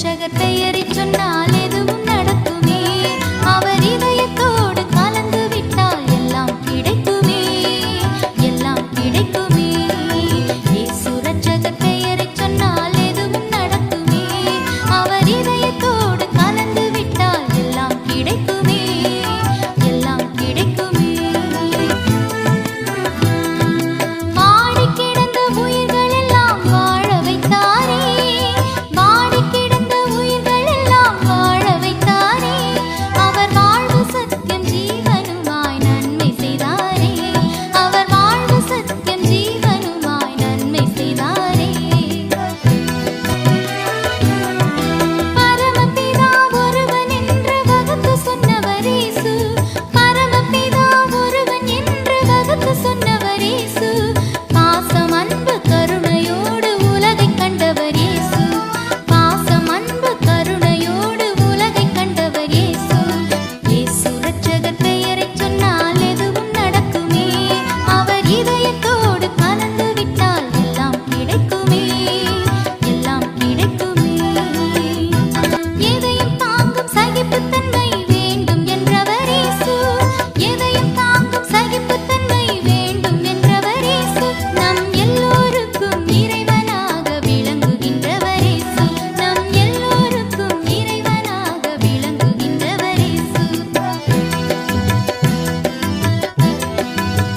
ரட்சகர் பெயரை சொன்னாலே